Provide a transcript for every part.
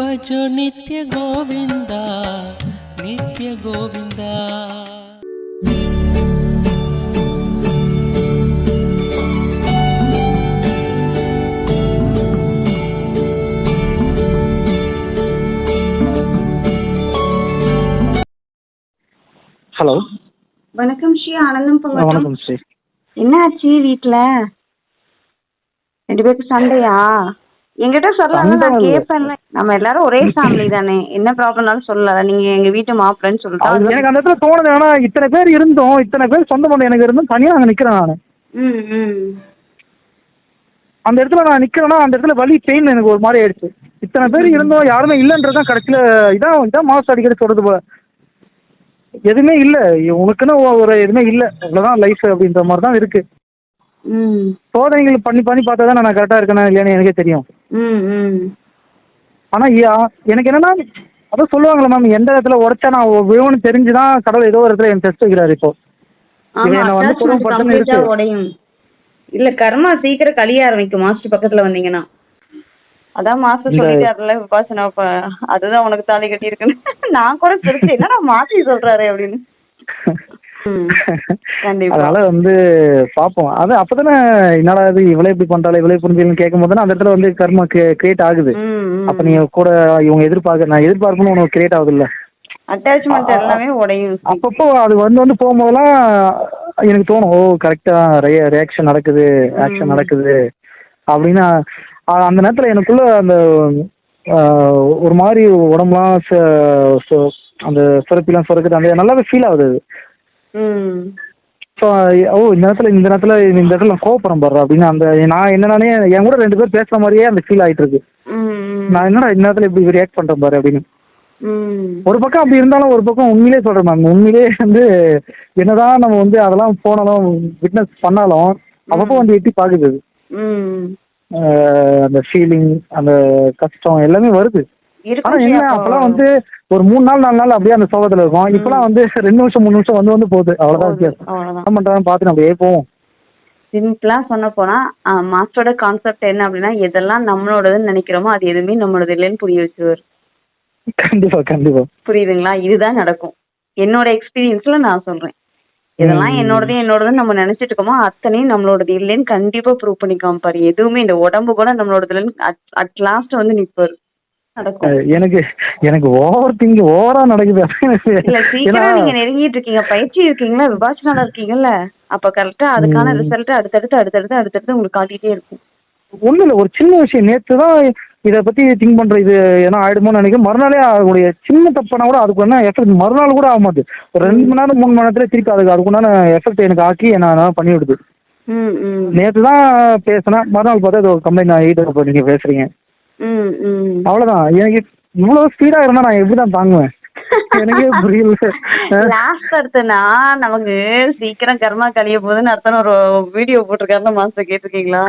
भजो नित्य गोविन्दा नित्य गोविन्दा ஹலோ வணக்கம் ஸ்ரீ ஆனந்தம் வணக்கம் ஸ்ரீ என்ன ஆச்சு வீட்டுல ரெண்டு பேருக்கு சண்டையா என்கிட்ட சொல்லலாம் நான். கேட்பேன்ல நம்ம எல்லாரும் ஒரே ஃபேமிலி தானே. என்ன ப்ராப்ளம்னாலும் சொல்லலாம் நீங்க எங்க வீட்டு மாப்பிள்ளைன்னு அது சொல்லிட்டு எனக்கு அந்த இடத்துல தோணுது. ஆனா இத்தனை பேர் இருந்தோம். இத்தனை பேர் சொந்த பந்தம் எனக்கு இருந்தும் தனியா அங்க நிக்கிறேன் நான். அந்த இடத்துல நான் நிக்கிறேன்னா அந்த இடத்துல வலி பெயின் எனக்கு ஒரு மாதிரி ஆயிடுச்சு. இத்தனை பேர் இருந்தோம். யாருமே இல்லைன்றதான் கடைசியில இதான் இதான் மாசம் அடிக்கடி சொல்றது போல. எதுவுமே இல்ல. உனக்குன்னு ஒரு எதுவுமே இல்ல. அவ்வளவுதான் லைஃப் அப்படின்ற மாதிரி தான் இருக்கு சோதனைகள் பண்ணி பண்ணி பார்த்தா தான் நான் கரெக்டா இருக்கேனா இல்லையான்னு எனக்கே தெரியும். ஆனா எனக்கு என்னன்னா அதான் சொல்லுவாங்களே மேம் எந்த இடத்துல உடைச்சா நான் விழுவன்னு தெரிஞ்சுதான் கடவுள் ஏதோ ஒரு இடத்துல என் டெஸ்ட் வைக்கிறாரு இப்போ. உடையும். இல்ல கர்மா சீக்கிரம் கழிய ஆரம்பிக்கும். மாஸ்டர் பக்கத்துல வந்தீங்கன்னா. அதான் மாஸ்டர் சொல்லிட்டாருல விபாசனா அதுதான் உனக்கு தாலி கட்டி இருக்குன்னு நான் கூட சிரிச்சேன் என்னடா மாத்தி சொல்றாரு அப்படின்னு. அதனால வந்து பார்ப்போம் அது அப்பதானே என்னடா இது இவளே இப்படி பண்றாளே இவளே புரிஞ்சுக்கலன்னு கேட்கும் போது அந்த இடத்துல வந்து கர்மா கிரியேட் ஆகுது. அப்ப நீ கூட இவங்க எதிர்பார்க்க நான் எதிர்பார்க்கணும் உனக்கு கிரியேட் ஆகுது இல்ல அட்டாச்மெண்ட் எல்லாமே உடையும். அப்பப்போ அது வந்து வந்து போகும்போதெல்லாம் எனக்கு தோணும் ஓ கரெக்டா ரியாக்ஷன் நடக்குது ஆக்ஷன் நடக்குது. அப்படின்னா அந்த நேரத்துல எனக்குள்ள அந்த ஒரு மாதிரி உடம்புலாம் அந்த சுரப்பிலாம் சுரக்குது. அந்த நல்லாவே ஃபீல் ஆகுது ஸோ ஓ இந்த நேரத்தில் இந்த நேரத்தில் இந்த இடத்துல நான் கோவப்படம் பாடுறேன் அப்படின்னு அந்த நான் என்னன்னானே என் கூட ரெண்டு பேர் பேசுற மாதிரியே அந்த ஃபீல் ஆயிட்டு இருக்கு நான் என்னடா இந்த நேரத்தில் இப்படி ரியாக்ட் பண்றேன் பாரு அப்படின்னு. ஒரு பக்கம் அப்படி இருந்தாலும் ஒரு பக்கம் உண்மையிலே சொல்றேன் மேம் உண்மையிலே வந்து என்னதான் நம்ம வந்து அதெல்லாம் போனாலும் விட்னஸ் பண்ணாலும் அப்பப்போ வந்து எட்டி பாக்குது. அந்த ஃபீலிங் அந்த கஷ்டம் எல்லாமே வருது. என்ன அப்பெல்லாம் வந்து ஒரு மூணு நாள் நாலு நாள் அப்படியே அந்த சோகத்துல இருக்கும். இப்பெல்லாம் வந்து ரெண்டு நிமிஷம் மூணு நிமிஷம் வந்து வந்து போகுது. அவ்வளவுதான் வித்தியாசம். பண்றான்னு பார்த்துட்டு அப்படியே போவோம். சிம்பிளா சொல்ல போனா மாஸ்டரோட கான்செப்ட் என்ன அப்படின்னா எதெல்லாம் நம்மளோடதுன்னு நினைக்கிறோமோ அது எதுவுமே நம்மளோட இல்லைன்னு புரிய வச்சுவார் கண்டிப்பா கண்டிப்பா. புரியுதுங்களா? இதுதான் நடக்கும். என்னோட எக்ஸ்பீரியன்ஸ்ல நான் சொல்றேன். இதெல்லாம். என்னோடது என்னோடதுன்னு நம்ம நினைச்சிட்டு இருக்கோமோ அத்தனையும் நம்மளோடது இல்லைன்னு கண்டிப்பா ப்ரூவ் பண்ணி காமிப்பாரு எதுவுமே இந்த உடம்பு கூட நம்மளோடது இல்லைன்னு அட் லாஸ்ட் வந்து நிப்பாரு. எனக்கு எனக்கு ஓவர் திங்க் ஓவரா நடக்குது. நீங்க நெருங்கிட்டு இருக்கீங்க. பயிற்சி இருக்கீங்களா? விபாசனால இருக்கீங்கல்ல? அப்ப கரெக்டா அதுக்கான. ரிசல்ட் அடுத்தடுத்து அடுத்தடுத்து அடுத்தடுத்து உங்களுக்கு காட்டிட்டே இருக்கும். ஒண்ணும் இல்ல. ஒரு சின்ன விஷயம். நேத்து தான் இத பத்தி திங்க் பண்ற இது ஏன்னா ஆயிடுமோன்னு நினைக்கிறேன். மறுநாளே அதோடைய சின்ன தப்புனா கூட அதுக்கு என்ன எஃபெக்ட் மறுநாள் கூட ஆக மாட்டுது. ஒரு ரெண்டு மணி நேரம் மூணு மணி நேரத்துல திருப்பி அதுக்கு அதுக்குண்டான எஃபெக்ட் எனக்கு ஆக்கி நான் பண்ணி விடுது. நேத்து தான் பேசினேன். மறுநாள் பார்த்தா இது ஒரு கம்ப்ளைண்ட் ஆகிட்டு நீங்க பேசுறீங்க. அவ்வளவுதான். எனக்கு இவ்வளவு ஸ்பீடா இருந்தா நான் எப்படி தான் தாங்குவேன்? எனக்கே புரியல. லாஸ்ட் அடுத்தனா நமக்கு சீக்கிரம் கர்மா கழிய போகுதுன்னு அர்த்தம் ஒரு வீடியோ போட்டிருக்காருன்னு மாஸ்டர் கேட்டிருக்கீங்களா.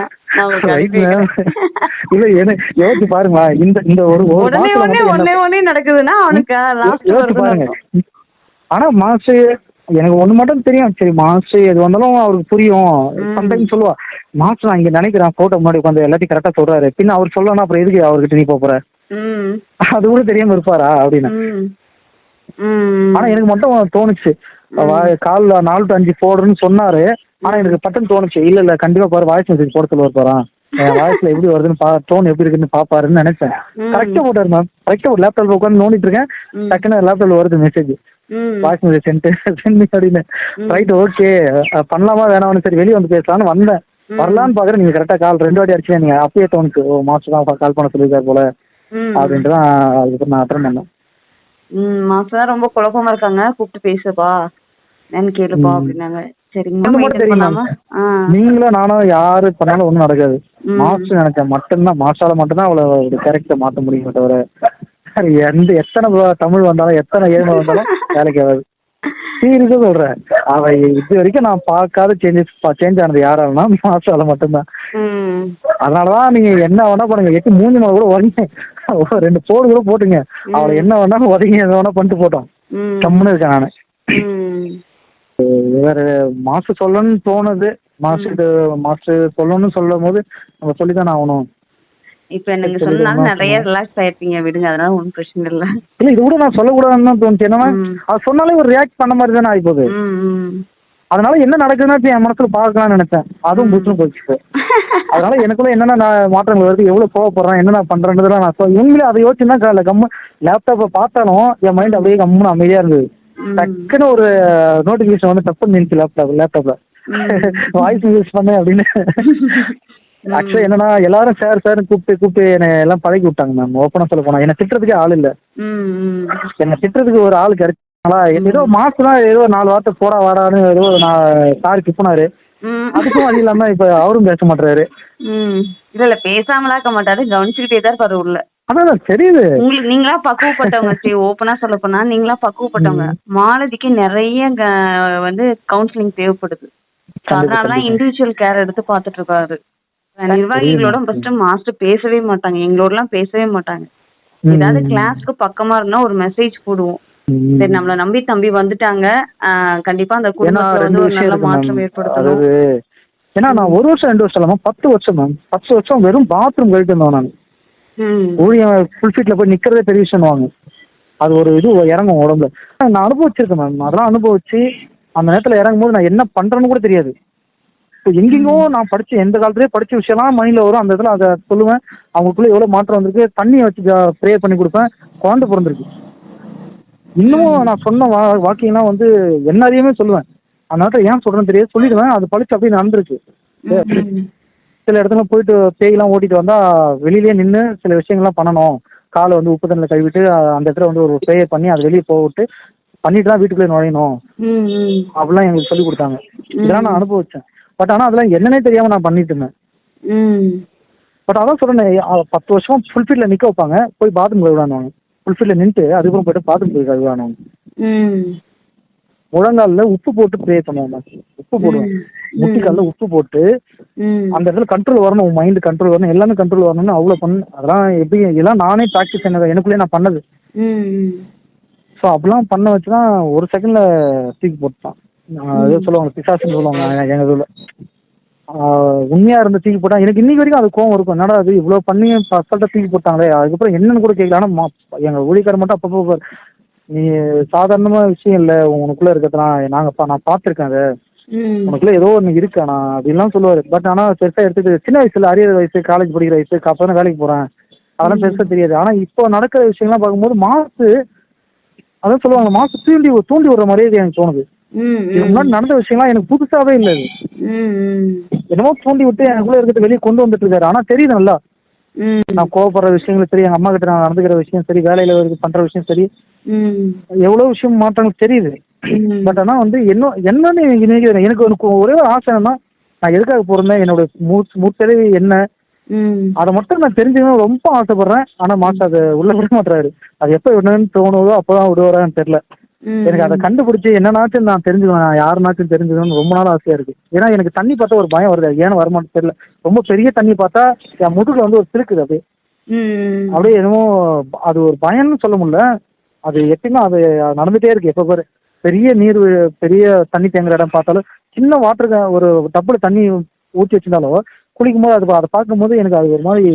இல்ல. எனக்கு யோசிச்சு பாருங்களா. இந்த இந்த ஒரு உடனே உடனே உடனே நடக்குதுன்னா அவனுக்கு லாஸ்ட் பாருங்க. ஆனா மாசு எனக்கு ஒண்ணு மட்டும் தெரியும். சரி மாசு எது வந்தாலும் அவருக்கு புரியும். சம்டைம் சொல்லுவா மாசு நான் இங்க நினைக்கிறேன். போட்டோ முன்னாடி உட்காந்து எல்லாத்தையும் கரெக்டா சொல்றாரு. பின்ன அவர் சொல்லணும் அப்புறம் எதுக்கு அவர்கிட்ட நீ போற? அது கூட தெரியாம இருப்பாரா அப்படின்னு. ஆனா எனக்கு மட்டும் தோணுச்சு. கால்ல நாலு டு அஞ்சு போடுறேன்னு சொன்னாரு. ஆனா எனக்கு பட்டன் தோணுச்சு. இல்ல இல்ல கண்டிப்பா பாரு வாய்ஸ் மெசேஜ் போட சொல்லுவார் போறான் வாய்ஸ்ல எப்படி வருதுன்னு பா டோன் எப்படி இருக்குன்னு பாப்பாருன்னு நினைச்சேன். கரெக்டா போட்டாரு மேம் கரெக்டா ஒரு லேப்டாப்ல உட்காந்து நோண்டிட்டு இருக்கேன். டக்குன்னு லேப்டாப்ல வருது message voice message sent sent அப்படின்னு. ரைட் ஓகே பண்ணலாமா வேணாம்னு சரி வெளியே வந்து பேசலாம்னு வந்தேன். வரலான்னு பாக்குறேன் நீங்க கரெக்டா கால் ரெண்டு வாட்டி அடிச்சு நீங்க அப்பயே தோணுச்சு ஓ மாசம் தான் கால் பண்ண சொல்லியிருக்காரு போல. அப்படின்ட்டு தான் அதுக்கப்புறம் நான் அட்டன் பண்ணேன். ம் மாஸ்டர் தான் ரொம்ப குழப்பமா இருக்காங்க. கூப்பிட்டு பேசுப்பா. என்னன்னு கேளுப்பா. அப்படின்னாங்க. நீங்களும் நானும் யாரு பண்ணாலும் ஒண்ணும் நடக்காது. மாஸ்டர் நினைச்சேன் மட்டும்தான் மாஸ்டால மட்டும்தான் அவளை கேரக்டர் மாத்த முடியுமே தவிர எந்த எத்தனை தமிழ் வந்தாலும் எத்தனை ஏழை வந்தாலும் வேலைக்கு ஆகாது சீரியஸா சொல்றேன். அவ இது வரைக்கும் நான் பார்க்காத சேஞ்சஸ் சேஞ்ச் ஆனது யாராலனா மாஸ்டால மட்டும்தான். அதனாலதான் நீங்க என்ன வேணா பண்ணுங்க. எட்டு மூஞ்சி மேல கூட உடனே ரெண்டு போடு கூட போட்டுங்க. அவளை என்ன வேணாலும் உதவி எதை வேணா பண்ணிட்டு போட்டோம். கம்முன்னு இருக்கேன் நானு. வேற மாஸ்டர் சொல்லணும்னு தோணுது. மாஸ்டர் மாஸ்டர் சொல்லணும்னு சொல்லும் போது நம்ம சொல்லித்தானே ஆகணும். இப்ப சரி, சொன்னாலும் நிறைய ரிலாக்ஸ் ஆயிருப்பீங்க விடுங்க அதனால ஒண்ணும் பிரச்சனை இல்ல. இல்ல இது கூட நான் சொல்லக்கூடாதுன்னு தான் தோணுச்சு. என்னன்னா. அது சொன்னாலே ஒரு ரியாக்ட் பண்ண மாதிரி தானே ஆகிப்போகுது. ம், ம். அதனால என்ன நடக்குதுன்னு என் மனசுல பார்க்கலாம்னு நினைச்சேன். அதுவும் புதுசுன்னு போச்சு. அதனால எனக்குள்ள என்னென்ன மாற்றங்கள் வருது எவ்வளவு கோவப்படுறேன் என்ன நான் பண்றேன்றதுலாம் நான் உண்மையிலே அதை யோசிச்சுன்னா கால கம்மு லேப்டாப்பை பார்த்தாலும் என் மைண்ட் அப்படியே கம்முன்னு அமைதியா இருந்தது. டக்குன்னு ஒரு நோட்டிபிகேஷன் வந்து தப்பு நின்றுச்சு லேப்டாப் லேப்டாப்ல வாய்ஸ் யூஸ் பண்ணேன் அப்படின்னு. ஆக்சுவலா என்னன்னா எல்லாரும் சார் சார் கூப்பிட்டு கூப்பிட்டு என்னை எல்லாம் பழகி விட்டாங்க மேம் ஓப்பனா சொல்ல போனா. என்ன திட்டுறதுக்கே ஆள் இல்ல. என்ன திட்டுறதுக்கு ஒரு ஆள் கிடைச்சாங்களா ஏதோ மாசம்லாம் ஏதோ நாலு வார்த்தை போடா வாடான்னு ஏதோ நான் சார் திப்புனாரு ம். அதுக்கும் அது இல்லாம இப்ப அவரும் பேச மாட்டாரு. இல்ல இல்ல பேசாமலா இருக்க மாட்டாரு. கவனிச்சுக்கிட்டே தான் இருப்பாரு உள்ள. அதான் தெரியுது. உங்களுக்கு நீங்களா பக்குவப்பட்டவங்க ஸ்ரீ ஓப்பனா சொல்ல போனா நீங்களா பக்குவப்பட்டவங்க. மாலதிக்கு நிறைய வந்து கவுன்சிலிங் தேவைப்படுது. அதனாலதான். இண்டிவிஜுவல் கேர் எடுத்து பாத்துட்டு இருக்காரு. நிர்வாகிகளோட ஃபர்ஸ்ட் மாஸ்டர் பேசவே மாட்டாங்க. எங்களோட எல்லாம் பேசவே மாட்டாங்க. ஏதாவது கிளாஸ்க்கு பக்கமா இருந்தா ஒரு மெசேஜ் போடுவோம். சரி நம்மள நம்பி தம்பி வந்துட்டாங்க. கண்டிப்பா அந்த குடும்பத்துல வந்து ஒரு நல்ல மாற்றம் அதாவது ஏன்னா நான் ஒரு வருஷம் ரெண்டு வருஷம் இல்லாம பத்து வருஷம் மேம் பத்து வருஷம் வெறும் பாத்ரூம் கழிட்டு இருந்தோம் நான். ஃபுல் ஃபீட்ல போய் நிக்கிறதே பெரிய விஷயம் அது ஒரு இது இறங்கும் உடம்புல. நான் அனுபவிச்சிருக்கேன் மேம் அதெல்லாம் அனுபவிச்சு அந்த நேரத்துல இறங்கும் போது நான் என்ன பண்றேன்னு கூட தெரியாது. இப்போ எங்கெங்கோ நான் படிச்ச எந்த காலத்துலயே படிச்ச விஷயம்லாம் மைண்ட்ல வரும். அந்த இடத்துல அதை சொல்லுவேன். அவங்களுக்குள்ள எவ்வளவு மாற்றம் வந்திருக்கு. தண்ணியை வச்சு ப்ரே பண்ணி கொடுப்பேன். குழந்தை பிறந்திருக்கு. இன்னமும் நான் சொன்ன வா வாக்கியம்லாம் வந்து என்ன அறியாமே சொல்லுவேன். அந்த நேரத்தில் ஏன் சொல்றேன்னு தெரியாது. சொல்லிடுவேன். அது பழிச்சு அப்படியே நடந்திருக்கு. சில இடத்துல போயிட்டு பேய்லாம் ஓட்டிட்டு வந்தா வெளியிலேயே நின்று சில விஷயங்கள்லாம் பண்ணணும். காலை வந்து உப்பு தண்ணியில் கழுவிட்டு அந்த இடத்துல வந்து ஒரு ப்ரேயர் பண்ணி அதை வெளியே போக விட்டு பண்ணிட்டு தான் வீட்டுக்குள்ளே நுழையணும். அப்படிலாம் எங்களுக்கு சொல்லி கொடுத்தாங்க. இதெல்லாம் நான் அனுபவிச்சேன். பட் ஆனால் அதெல்லாம் என்னன்னே தெரியாம நான் பண்ணிட்டு இருந்தேன். பட் அதான் சொல்றேன் பத்து வருஷம் ஃபுல் ஃபீல்ட்ல நிக்க வைப்பாங்க போய் பாத்ரூம் கழுவிடானுவாங்க ஃபுல் ஃபீல்ட்ல நின்றுட்டு அதுக்கப்புறம் போயிட்டு பாத்ரூம் போய் கழுவிடானுவாங்க. முழங்கால்ல உப்பு போட்டு ப்ரே பண்ணுவாங்க உப்பு போடுவேன் முட்டிக்கால்ல உப்பு போட்டு. அந்த இடத்துல கண்ட்ரோல் வரணும் உன் மைண்ட் கண்ட்ரோல் வரணும் எல்லாமே கண்ட்ரோல் வரணும்னு அவ்வளோ பண்ணு அதெல்லாம் எப்படி இதெல்லாம் நானே ப்ராக்டிஸ் பண்ணது எனக்குள்ளேயே நான் பண்ணது. ஸோ அப்படிலாம் பண்ண வச்சு தான் ஒரு செகண்ட்ல தூக்கி போட்டான் ஏதோ சொல்லுவாங்க பிசாசுன்னு சொல்லுவாங்க எங்க இதில். உண்மையா இருந்து தூக்கி போட்டா எனக்கு இன்னைக்கு வரைக்கும் அது கோவம் இருக்கும். என்னடா அது இவ்வளோ பண்ணி அசால்ட்டாக தூக்கி போட்டாங்களே. அதுக்கப்புறம் என்னன்னு கூட கேட்கல ஆனால் மா- எங்க ஊழியக்காரர் மட்டும் அப்பப்போ நீ சாதாரணமா விஷயம் இல்லை உனக்குள்ள இருக்கிறதுலாம் நாங்கள் பா நான் பார்த்துருக்கேன் அதை. உனக்குள்ள ஏதோ ஒன்று இருக்கு ஆனா அப்படின்லாம் சொல்லுவாரு. பட் ஆனா பெருசா எடுத்துட்டு சின்ன வயசுல அரியர் வயசு காலேஜ் படிக்கிற வயசு அப்பதான் வேலைக்கு போறேன். அதெல்லாம் பெருசா தெரியாது. ஆனா இப்போ நடக்கிற விஷயங்கள்லாம் பார்க்கும்போது மாசு அதான் சொல்லுவாங்க மாசு தூண்டி தூண்டி விடுற மாதிரியே எனக்கு தோணுது. முன்னாடி நடந்த விஷயம்லாம் எனக்கு புதுசாவே இல்லை இது ம். என்னமோ தூண்டி விட்டு எனக்குள்ள இருக்கிறது வெளியே கொண்டு வந்துட்டு இருக்காரு ஆனா தெரியுது நல்லா. நான் கோவப்படுற விஷயங்கள் சரி எங்க அம்மா கிட்ட நான் நடந்துக்கிற விஷயம் சரி வேலையில பண்ற விஷயம் சரி. எவ்வளவு விஷயம் மாற்றங்கள் தெரியுது. பட் ஆனா வந்து என்ன என்னன்னு எனக்கு நினைக்கிறேன் எனக்கு ஒரே ஒரு ஆசை என்னன்னா நான் எதுக்காக பிறந்தேன் என்னோட மூ- முற்பிறவி என்ன. அதை மட்டும் நான் தெரிஞ்சுக்கணும் ரொம்ப ஆசைப்படுறேன் ஆனா மாஸ்டர் அதை உள்ள விட மாட்டாரு அது எப்ப விடணும்னு தோணுதோ அப்பதான் விடுவாரான்னு தெரியல. எனக்கு அதை கண்டுபிடிச்சு என்னன்னாச்சும் நான் தெரிஞ்சுக்கணும் நான் யாருனாச்சும் தெரிஞ்சுக்கணும்னு ரொம்ப நாள் ஆசையா இருக்கு. ஏன்னா எனக்கு தண்ணி பார்த்தா ஒரு பயம் வருது. ஏன்னு வரமாட்டேன் தெரியல. ரொம்ப பெரிய தண்ணி பார்த்தா என் முதுகுல வந்து ஒரு சிலுக்குது அப்படியே. அப்படியே என்னமோ அது ஒரு பயம்னு சொல்ல முடியல. அது எப்பயுமே அது நடந்துட்டே இருக்கு. எப்ப பாரு பெரிய நீர் பெரிய தண்ணி தேங்குற இடம் பார்த்தாலும் சின்ன வாட்டர் ஒரு டப்புல தண்ணி ஊற்றி வச்சிருந்தாலும் குளிக்கும் போது அது அதை பார்க்கும்போது எனக்கு அது ஒரு மாதிரி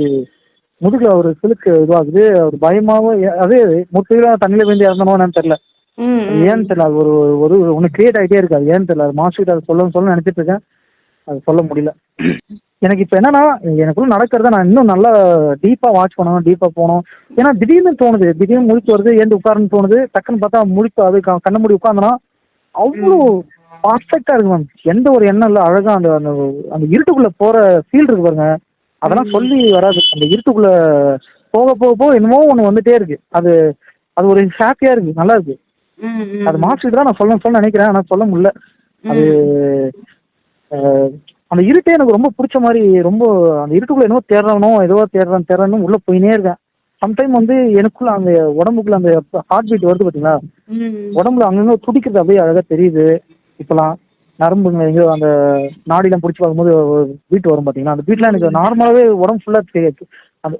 முதுகுல ஒரு சிலுக்கு இதுவாகுது. ஒரு பயமாவும் அதே முற்றில தண்ணியில விழுந்து இறந்தனோ என்னன்னு தெரியல. ஏன்னு தெரியல அது ஒரு ஒரு ஒன்று கிரியேட் ஆகிட்டே இருக்கு. அது ஏன்னு தெரியல அது மாஸ்டர் அதை சொல்ல சொல்ல நினைச்சிட்டு இருக்கேன். அது சொல்ல முடியல. எனக்கு இப்போ என்னன்னா எனக்குள்ள நடக்கிறத நான் இன்னும் நல்லா டீப்பா வாட்ச் பண்ணணும் டீப்பா போகணும். ஏன்னா திடீர்னு தோணுது திடீர்னு முழிப்பு வருது ஏந்து உட்காருன்னு தோணுது டக்குன்னு பார்த்தா முழிப்பு அது கண்ண மூடி உட்காந்தனா அவ்வளோ பர்ஃபெக்டா இருக்கு மேம் எந்த ஒரு எண்ணம் இல்லை அழகா அந்த அந்த அந்த இருட்டுக்குள்ள போற ஃபீல் இருக்கு பாருங்க. அதெல்லாம் சொல்லி வராது. அந்த இருட்டுக்குள்ள போக போக போக என்னமோ ஒன்று வந்துட்டே இருக்கு. அது அது ஒரு ஹாப்பியா இருக்கு நல்லா இருக்கு. அது மாஸ்டர் தான் நான் சொல்ல சொல்ல நினைக்கிறேன் ஆனா சொல்ல முடியல. அது அந்த இருட்டே எனக்கு ரொம்ப பிடிச்ச மாதிரி ரொம்ப அந்த இருட்டுக்குள்ள என்னவோ தேடுறணும் ஏதோ தேடுறேன் தேடுறேன்னு உள்ள போயினே இருக்கேன். சம்டைம் வந்து எனக்குள்ள அந்த உடம்புக்குள்ள அந்த ஹார்ட் பீட் வருது பாத்தீங்களா. உடம்புல அங்கங்க துடிக்கிறது அப்படியே அழகா தெரியுது. இப்பெல்லாம் நரம்புங்க எங்கேயோ அந்த நாடிலாம் பிடிச்சி பார்க்கும்போது பீட் வரும் பாத்தீங்களா? அந்த பீட்லாம் எனக்கு நார்மலாவே உடம்பு ஃபுல்லா தெரியாது அந்த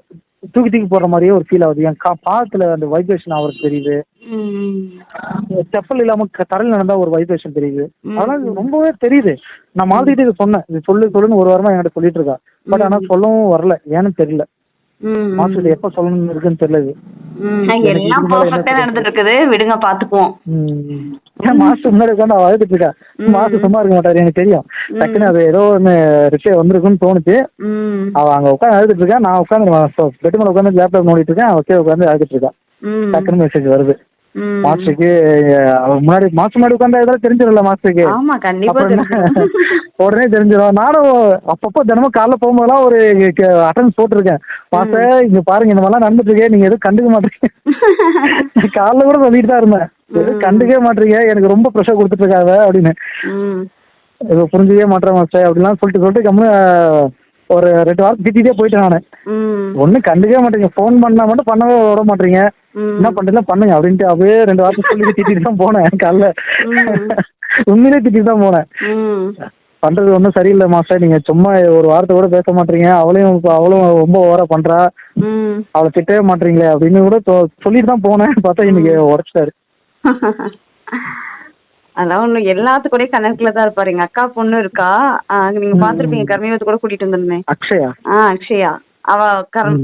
தூக்கி தூக்கி போடுற மாதிரியே ஒரு ஃபீல் ஆகுது. என் கா பாதத்துல அந்த வைப்ரேஷன் அவருக்கு தெரியுது. செப்பல் இல்லாம தரையில நடந்தா ஒரு வைப்ரேஷன் தெரியுது. அதெல்லாம் இது ரொம்பவே தெரியுது. நான் மாத்திட்டு இதை சொன்னேன். இது சொல்லு சொல்லுன்னு ஒரு வாரமா என்கிட்ட சொல்லிட்டு இருக்கா. பட் ஆனா சொல்லவும் வரல. ஏன்னு தெரியல. ம், மாஸ்டர் இது எப்ப சொல்லணும்னு இருக்குன்னு தெரியல விடுங்க பாத்துக்குவோம். ம். ஏன் மாஸ்டர் முன்னாடி உட்காந்து அவ அழுதுட்டு இருக்கா? ம். மாஸ்டர் சும்மா இருக்க மாட்டாரு எனக்கு தெரியும். டக்குன்னு அது ஏதோ ஒண்ணு ரிப்ளை வந்திருக்குன்னு தோணுச்சு. ம். அவ அங்க உட்காந்து அழுதுட்டு இருக்கா. நான் உட்காந்து பெட்டு மேல உட்காந்து லேப்டாப் நோண்டிட்டு இருக்கேன். அவ கீழே உட்காந்து அழுதுட்டு இருக்கா. டக்குன்னு மெசேஜ் வருது. மாஸ்டருக்கு முன்னாடி மாஸ்டர் முன்னாடி உட்காந்து ஏதாவது தெரிஞ்சிடல மாஸ்டருக்கு? ஆமா கண்டிப்பா. உடனே தெரிஞ்சிடும் நானும் அப்பப்போ தினமும் காலைல போகும்போதெல்லாம் ஒரு அட்டன்ஸ் போட்டிருக்கேன். மாஸ்டர் இங்க பாருங்க இந்த மாதிரிலாம் நடந்துட்டு இருக்கே நீங்க எதுவும் கண்டுக்க மாட்டீங்க. காலைல கூட சொல்லிட்டு தான் இருந்தேன். எதுவும் கண்டுக்கவே மாட்டீங்க எனக்கு ரொம்ப ப்ரெஷர் கொடுத்துட்டு இருக்காங்க அப்படின்னு புரிஞ்சுக்கவே மாட்டேன் மாஸ்டர் அப்படிலாம் சொல்லிட்டு சொல்லிட்டு கம்முன்னு ஒரு ரெண்டு வாரம் திட்டிகிட்டே போயிட்டேன் நான். ம். ஒன்றும் கண்டுக்கவே மாட்டீங்க. ஃபோன் பண்ணா மட்டும் பண்ணவே விட மாட்டீங்க. என்ன பண்றீங்களா பண்ணுங்க அப்படின்ட்டு அப்படியே ரெண்டு வாரத்தை சொல்லி திட்டிட்டு தான் போனேன் காலைல. உண்மையிலே திட்டிட்டு தான் போனேன். பண்றது ஒன்றும் சரியில்லை மாஸ்டர். நீங்க சும்மா ஒரு வார்த்தை கூட பேச மாட்டீங்க. அவளையும் அவளும் ரொம்ப ஓவரா பண்றா. அவளை திட்டவே மாட்டீங்களே அப்படின்னு கூட சொல்லிட்டு தான் போனேன். பார்த்தா இன்னைக்கு உடச்சிட்டாரு. அதெல்லாம் ஒண்ணு எல்லாத்துக்கூடயும் கணக்குல தான் இருப்பாரு. எங்க அக்கா பொண்ணு இருக்கா. ஆஹ் நீங்க பாத்திருப்பீங்க. கர்மீவத்து கூட கூட்டிட்டு வந்திருந்தேன். அக்ஷயா? ஆ அக்ஷயா. அவ.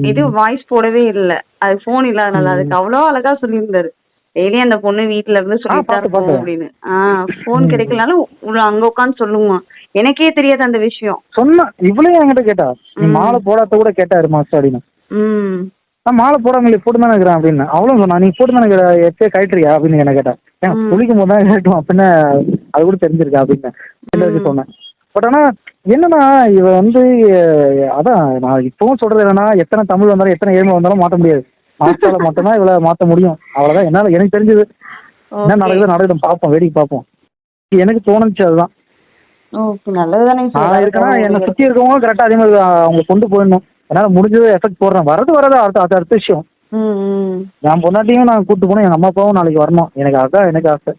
இது வாய்ஸ் போடவே இல்ல. அது போன் இல்லாதனால அதுக்கு அவ்வளோ அழகா சொல்லியிருந்தாரு. டெய்லி அந்த பொண்ணு வீட்ல இருந்து சொல்லிட்டு இருப்போம். அப்படின்னு. ஆஹ் போன் கிடைக்கலனாலும் அங்க உட்காந்து சொல்லுமா. எனக்கே தெரியாது அந்த விஷயம். சொன்னா இவளே என்கிட்ட கேட்டா. மாலை போடாத கூட கேட்டாரு மாஸ்டர் அப்படின்னு. நான் மாலை போடாமலே போட்டு தானே இருக்கிறேன் அப்படின்னு. அவளும் சொன்னா நீ போட்டு தானே எப்பயே கழட்டுறியா? அப்படின்னு என்ன கேட்டா. ஏன். குளிக்கும் போது தான் கேட்டோம். அப்படின்னா அது கூட தெரிஞ்சிருக்கா அப்படின்னு. சொன்னேன். பட் ஆனா என்னன்னா இவ வந்து அதான் நான் இப்பவும் சொல்றது என்னன்னா எத்தனை தமிழ் வந்தாலும் எத்தனை ஏழ்மை வந்தாலும் மாற்ற முடியாது. மாஸ்டரால மட்டும்தான் இவளை மாத்த முடியும். அவ்வளவுதான். என்னால எனக்கு தெரிஞ்சது. என்ன. நடக்குது நடக்கட்டும் பார்ப்போம் வேடிக்கை பார்ப்போம். எனக்கு தோணுச்சு அதுதான். நான் இருக்கேன்னா என்னை சுத்தி இருக்கவங்க கரெக்டா அதே மாதிரி அவங்க கொண்டு போயிடணும். என்னால முடிஞ்சது எஃபெக்ட் போடுறேன். வரது வரது அடுத்த அது அடுத்த விஷயம். என் பொண்டாட்டியும் நான் கூட்டு போனேன். எங்க அம்மா அப்பாவும் நாளைக்கு வரணும். எனக்கு அதான் எனக்கு ஆசை.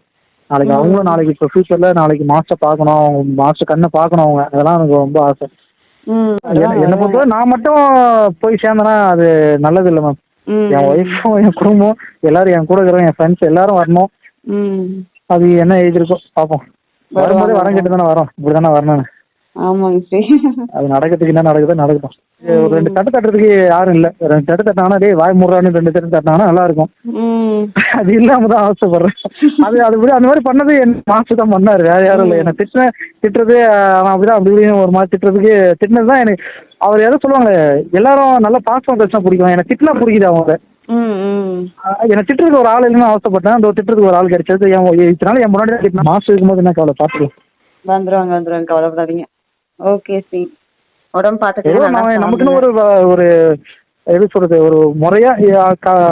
நாளைக்கு. அவங்களும் நாளைக்கு இப்போ ஃபியூச்சர்ல நாளைக்கு மாஸ்டர் பார்க்கணும். அவங்க மாஸ்டர் கண்ணை பார்க்கணும் அவங்க. அதெல்லாம் எனக்கு ரொம்ப ஆசை. என்ன- பொறுத்தவரை நான் மட்டும் போய் சேர்ந்தேன்னா அது நல்லது இல்லை மேம் என் ஒய்ஃபும் என் குடும்பம் எல்லாரும் என் கூட இருக்கிற என் ஃப்ரெண்ட்ஸ் எல்லாரும் வரணும். அது என்ன எழுதிருக்கோ பார்ப்போம். வரும்போதே வரம் கேட்டு தானே வரோம். இப்படி தானே வரணும் ஆமாங்க அது நடக்கிறதுக்கு என்ன நடக்குதோ நடக்கட்டும் ஒரு ரெண்டு தட்டு தட்டுறதுக்கு யாரும் இல்லை. ரெண்டு தட்டு தட்டினாங்கன்னா டேய் வாய் மூடுறான்னு ரெண்டு தட்டு தட்டினாங்கன்னா நல்லா இருக்கும் அது இல்லாம தான் அவசரப்படுறேன் அது அது விட அந்த மாதிரி பண்ணது என் மாஸ்டர் தான் பண்ணாரு. வேற யாரும் இல்லை. என்ன திட்டின திட்டுறது அவன் அப்படிதான் அப்படி இப்படின்னு ஒரு மாதிரி திட்டுறதுக்கு திட்டினது தான் எனக்கு. அவர் எதை சொல்லுவாங்க எல்லாரும் நல்லா பாசம் பேசினா பிடிக்கும். எனக்கு திட்டினா பிடிக்குது அவங்க. என்னை திட்டுறதுக்கு ஒரு ஆள் இல்லைன்னு அவசரப்பட்டேன் அந்த திட்டுறதுக்கு ஒரு ஆள் கிடைச்சது. என் இத்தனால என் முன்னாடி தான் திட்டினா மாஸ்டர் இருக்கும்போது என்ன கவலை? பார்த்துக்கலாம். வந்துருவாங்க வந்துருவாங்க. கவலைப்படாதீங்க. ஓகே சி உடம்பு பார்த்துக்கலாம் நமக்குன்னு ஒரு ஒரு எப்படி சொல்றது ஒரு முறையா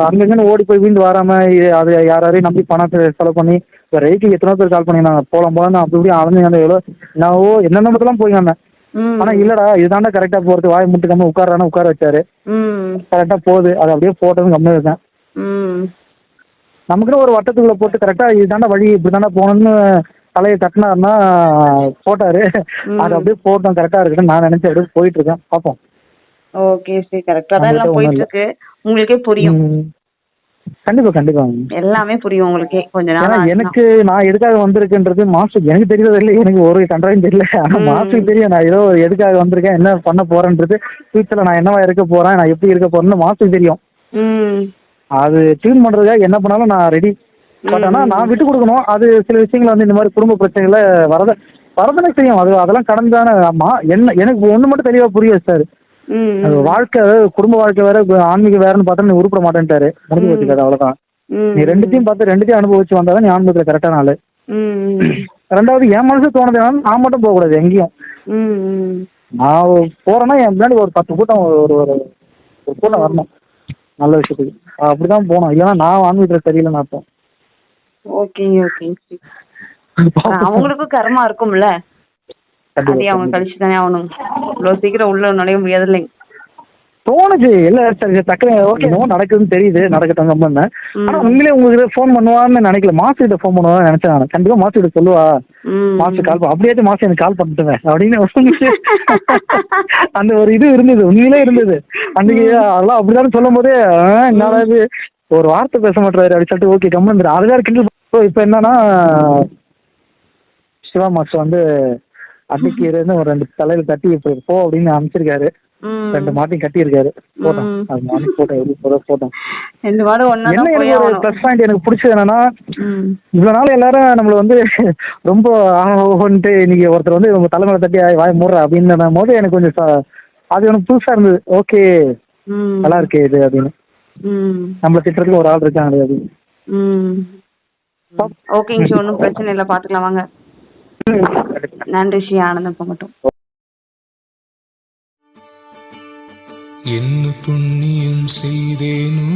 அங்கங்கன்னு ஓடி போய் வீண்டு வராம அது யாரையும் நம்பி பணத்தை செலவு பண்ணி ரேக்கு எத்தனை பேர் கால் பண்ணி நான் போலாம் போலாம் அப்படி இப்படி அலைஞ்சாங்க எவ்வளோ நான் என்னென்ன மட்டும் போய் வந்தேன் ம். ஆனா இல்லடா இதுதாண்டா கரெக்டா போறது. வாய் முட்டுக்காம உட்காரான உட்கார வச்சாரு. கரெக்டா போகுது. அது அப்படியே போட்டதும் கம்மியாக இருக்கேன். நமக்குன்னு ஒரு வட்டத்துக்குள்ள போட்டு கரெக்டா இதுதாண்டா வழி இப்படிதாண்டா போகணும்னு தலையை தட்டினாருன்னா போட்டாரு. அது அப்படியே போட்டோம் கரெக்டா இருக்கட்டும் நான் நினைச்சு அப்படியே போயிட்டு இருக்கேன். பார்ப்போம். ஓகே சி கரெக்டா தான் எல்லாம் போயிட்டு இருக்கு உங்களுக்கே புரியும். கண்டிப்பா கண்டிப்பா. எல்லாமே புரியும் உங்களுக்கே. கொஞ்ச நாள். எனக்கு நான் எதுக்காக வந்திருக்குன்றது மாஸ்டர் எனக்கு தெரியறது இல்லை எனக்கு ஒரு கண்டாயும் தெரியல. ஆனா. மாஸ்டருக்கு தெரியும் நான் ஏதோ எதுக்காக வந்திருக்கேன் என்ன பண்ண போறேன்றது. ஃபியூச்சர்ல நான் என்னவா இருக்க போறேன் நான் எப்படி இருக்க போறேன்னு மாஸ்டருக்கு தெரியும். அது டியூன் பண்றதுக்காக என்ன பண்ணாலும் நான் ரெடி பட் ஆனா நான் விட்டு கொடுக்கணும். அது சில விஷயங்கள் வந்து இந்த மாதிரி குடும்ப பிரச்சனைகளை வரத வரதானே செய்யும். அது அதெல்லாம் கடந்தானே ஆமா என்ன எனக்கு ஒண்ணு மட்டும் தெளிவா புரிய வச்சாரு ம். அது வாழ்க்கை குடும்ப வாழ்க்கை வேற ஆன்மீகம் வேறன்னு பார்த்தா நீ உருப்பட மாட்டேன்ட்டாரு. முடிஞ்சு போச்சு கதை அவ்வளவுதான். நீ ரெண்டுத்தையும் பார்த்து ரெண்டுத்தையும் அனுபவிச்சு வந்தாதான் நீ ஆன்மீகத்துல கரெக்டான ஆளு. ரெண்டாவது என் மனசு தோணுது நான் மட்டும் போகக்கூடாது எங்கேயும். ம் ம். நான் போறேன்னா என் பின்னாடி ஒரு பத்து கூட்டம் ஒரு ஒரு கூட்டம் வரணும். நல்ல விஷயத்துக்கு. அப்படிதான் போகணும் இல்லைன்னா நான் ஆன்மீகத்தில் சரியில்லைன்னு அர்த்தம். ஓகே ஓகே அவங்களுக்கும் கர்மா இருக்கும்ல. அதே அவங்க கழிச்சு தானே ஆகணும். இவ்வளவு சீக்கிரம் உள்ள நுழைய முடியாது இல்லைங்க தோணுச்சு. இல்ல சரி டக்கு ஓகே நடக்குதுன்னு தெரியுது நடக்கட்டும் கம்மன்னு ஆனா உண்மையிலே உங்களுக்கு ஃபோன் பண்ணுவான்னு நினைக்கல. மாசு கிட்ட ஃபோன் பண்ணுவான்னு நினைச்சேன் நான். கண்டிப்பா மாசு கிட்ட சொல்லுவா. மாசு கால் அப்படியாச்சும் மாசம் எனக்கு கால் பண்ணிட்டுவேன் அப்படின்னு அந்த ஒரு இது இருந்தது. உண்மையிலே இருந்தது. அன்னைக்கு அதெல்லாம் அப்படிதான் சொல்லும் போதே என்னடா ஒரு வார்த்தை பேச மாட்டாரு அப்படி சொல்லிட்டு ஓகே கம்மன் அதுதான் கிண்டல் இப்ப என்னன்னா சிவா மாஸ்டர் வந்து அன்னைக்கு ஒரு ரெண்டு தலையில தட்டி போ அப்படின்னு அமைச்சிருக்காரு. ரெண்டு மாட்டையும் கட்டியிருக்காரு போட்டோம் ம். அது மார்னிங் போட்டோம் எப்படி போதோ போட்டோம் என்ன ஒரு ப்ளஸ் பாயிண்ட் எனக்கு பிடிச்சது என்னன்னா. இவ்வளவு நாள் எல்லாரும் நம்மள வந்து ரொம்ப ஆஹோன்ட்டு இன்னைக்கு ஒருத்தர் வந்து உங்க தலைமையில தட்டி "ஆய், வாய் மூடுற அப்படின்னு போது எனக்கு கொஞ்சம் அது எனக்கு புதுசா இருந்தது ஓகே. நல்லா இருக்கு இது அப்படின்னு. நம்மள திட்டத்துல ஒரு ஆள் இருக்காங்க ம். ஓகேங்க ஷி ஒன்றும் பிரச்சனை இல்லை. பார்த்துக்கலாம் வாங்க. நன்றி ஸ்ரீ ஆனந்தம் போகட்டும் என்ன புண்ணியம் செய்தேனோ